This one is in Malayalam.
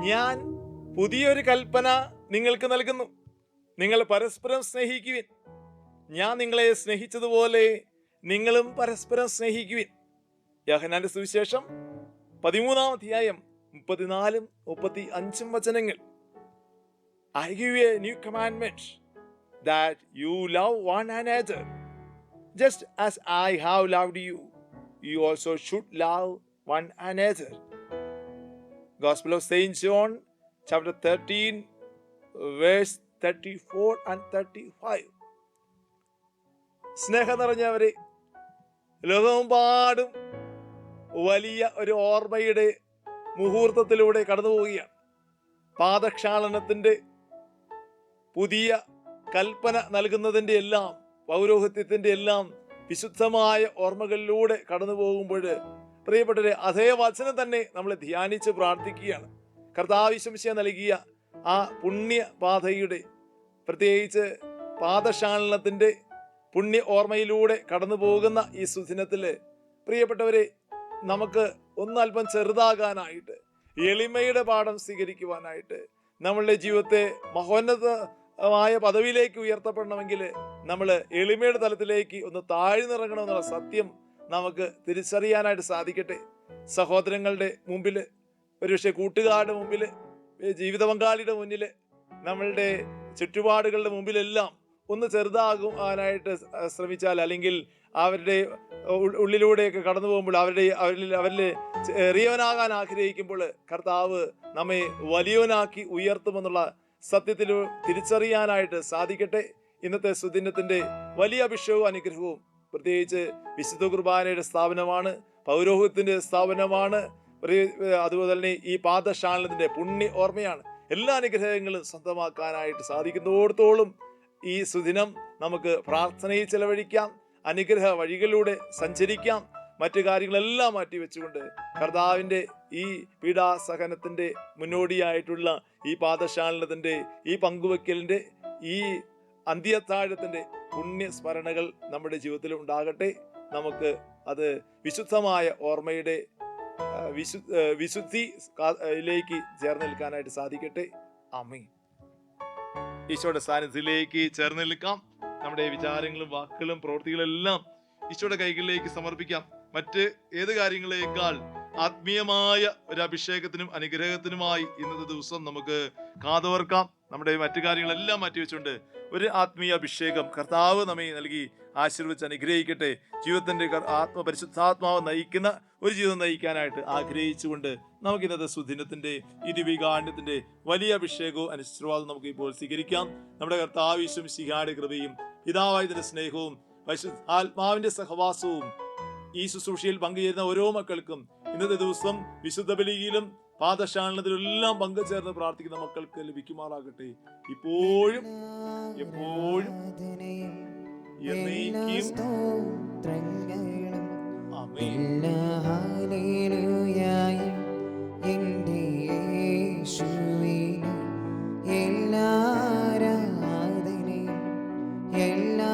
ഞാൻ പുതിയൊരു കൽപ്പന നിങ്ങൾക്ക് നൽകുന്നു. നിങ്ങൾ പരസ്പരം സ്നേഹിക്കുവിൻ. ഞാൻ നിങ്ങളെ സ്നേഹിച്ചതുപോലെ നിങ്ങളും പരസ്പരം സ്നേഹിക്കുവിൻ. യഹനാന്റെ സുവിശേഷം പതിമൂന്നാം അധ്യായം മുപ്പത്തിനാലും മുപ്പത്തി അഞ്ചും വചനങ്ങൾ I give a new commandment that you love one another just as I have loved you you also should love one another Gospel of chapter John, chapter 13, verse 34 and 35. സ്നേഹം നിറഞ്ഞവരെ ലോകമെമ്പാടും വലിയ ഒരു ഓർമ്മയുടെ മുഹൂർത്തത്തിലൂടെ കടന്നു പോവുകയാണ് പാദക്ഷാളനത്തിന്റെ പുതിയ കൽപ്പന നൽകുന്നതിന്റെ എല്ലാം പൗരോഹിത്യത്തിന്റെ എല്ലാം വിശുദ്ധമായ ഓർമ്മകളിലൂടെ കടന്നു പോകുമ്പോൾ പ്രിയപ്പെട്ടവരെ അതേ വചനം തന്നെ നമ്മൾ ധ്യാനിച്ച് പ്രാർത്ഥിക്കുകയാണ്. കർത്താവിശംശ നൽകിയ ആ പുണ്യപാതയുടെ പ്രത്യേകിച്ച് പാദശാലനത്തിന്റെ പുണ്യ ഓർമ്മയിലൂടെ കടന്നു പോകുന്ന ഈ സുദിനത്തിൽ പ്രിയപ്പെട്ടവരെ നമുക്ക് ഒന്നല്പം ചെറുതാകാനായിട്ട് എളിമയുടെ പാഠം സ്വീകരിക്കുവാനായിട്ട് നമ്മളുടെ ജീവിതത്തെ മഹോന്നതമായ പദവിയിലേക്ക് ഉയർത്തപ്പെടണമെങ്കിൽ നമ്മൾ എളിമയുടെ തലത്തിലേക്ക് ഒന്ന് താഴ്ന്നിറങ്ങണമെന്നുള്ള സത്യം നമുക്ക് തിരിച്ചറിയാനായിട്ട് സാധിക്കട്ടെ. സഹോദരങ്ങളുടെ മുമ്പിൽ ഒരുപക്ഷെ കൂട്ടുകാരുടെ മുമ്പിൽ ജീവിത പങ്കാളിയുടെ മുന്നിൽ നമ്മളുടെ ചുറ്റുപാടുകളുടെ മുമ്പിലെല്ലാം ഒന്ന് ചെറുതാകുവാനായിട്ട് ശ്രമിച്ചാൽ അല്ലെങ്കിൽ അവരുടെ ഉള്ളിലൂടെയൊക്കെ കടന്നു പോകുമ്പോൾ അവരുടെ അവരിൽ അവരിൽ ചെറിയവനാകാൻ ആഗ്രഹിക്കുമ്പോൾ കർത്താവ് നമ്മെ വലിയവനാക്കി ഉയർത്തുമെന്നുള്ള സത്യത്തിൽ തിരിച്ചറിയാനായിട്ട് സാധിക്കട്ടെ. ഇന്നത്തെ സുദിനത്തിന്റെ വലിയ അഭിഷേകവും അനുഗ്രഹവും പ്രത്യേകിച്ച് വിശുദ്ധ കുർബാനയുടെ സ്ഥാപനമാണ് പൗരോഹിത്യത്തിന്റെ സ്ഥാപനമാണ് അതുപോലെ തന്നെ ഈ പാദശാലത്തിന്റെ പുണ്യ ഓർമ്മയാണ്. എല്ലാ അനുഗ്രഹങ്ങളും സ്വന്തമാക്കാനായിട്ട് സാധിക്കുന്നിടത്തോളം ഈ സുദിനം നമുക്ക് പ്രാർത്ഥനയിൽ ചെലവഴിക്കാം അനുഗ്രഹ വഴികളിലൂടെ സഞ്ചരിക്കാം മറ്റു കാര്യങ്ങളെല്ലാം മാറ്റി വെച്ചുകൊണ്ട് കർത്താവിന്റെ ഈ പീഡാസഹനത്തിന്റെ മുന്നോടിയായിട്ടുള്ള ഈ പാദശാലനത്തിന്റെ ഈ പങ്കുവെക്കലിന്റെ ഈ അന്ത്യത്താഴത്തിന്റെ പുണ്യസ്മരണകൾ നമ്മുടെ ജീവിതത്തിൽ ഉണ്ടാകട്ടെ. നമുക്ക് അത് വിശുദ്ധമായ ഓർമ്മയുടെ വിശു വിശുദ്ധിയിലേക്ക് ചേർന്ന് നിൽക്കാനായിട്ട് സാധിക്കട്ടെ. അമ്മീ ഈശോയുടെ സാന്നിധ്യത്തിലേക്ക് ചേർന്ന് നിൽക്കാം. നമ്മുടെ വിചാരങ്ങളും വാക്കുകളും പ്രവൃത്തികളും എല്ലാം ഈശോയുടെ കൈകളിലേക്ക് സമർപ്പിക്കാം. മറ്റ് ഏത് കാര്യങ്ങളേക്കാൾ ആത്മീയമായ ഒരു അഭിഷേകത്തിനും അനുഗ്രഹത്തിനുമായി ഇന്നത്തെ ദിവസം നമുക്ക് കാതോർക്കാം. നമ്മുടെ മറ്റു കാര്യങ്ങളെല്ലാം മാറ്റിവെച്ചുകൊണ്ട് ഒരു ആത്മീയ അഭിഷേകം കർത്താവ് നമ്മെ നൽകി ആശീർവദിച്ച് അനുഗ്രഹിക്കട്ടെ. ജീവിതത്തിന്റെ ആത്മപരിശുദ്ധാത്മാവ് നയിക്കുന്ന ഒരു ജീവിതം നയിക്കാനായിട്ട് ആഗ്രഹിച്ചുകൊണ്ട് നമുക്ക് ഇന്നത്തെ സുദിനത്തിന്റെ ഈ വലിയ അഭിഷേകവും അനുശ്രവാദം നമുക്ക് ഇപ്പോൾ സ്വീകരിക്കാം. നമ്മുടെ കർത്താവിശ്വം ശിഹാടെ കൃപയും പിതാവായതിന്റെ സ്നേഹവും ആത്മാവിന്റെ സഹവാസവും ഈ ശുശ്രൂഷയിൽ പങ്കുചേരുന്ന ഓരോ മക്കൾക്കും ഇന്നത്തെ ദിവസം വിശുദ്ധ ബലിയിലും പാദശാലനത്തിലെല്ലാം പങ്കുചേർന്ന് പ്രാർത്ഥിക്കുന്ന മക്കൾക്ക് ലഭിക്കുമാറാകട്ടെ. ഇപ്പോഴും എപ്പോഴും എല്ലാ ആരാധനയും എല്ലാ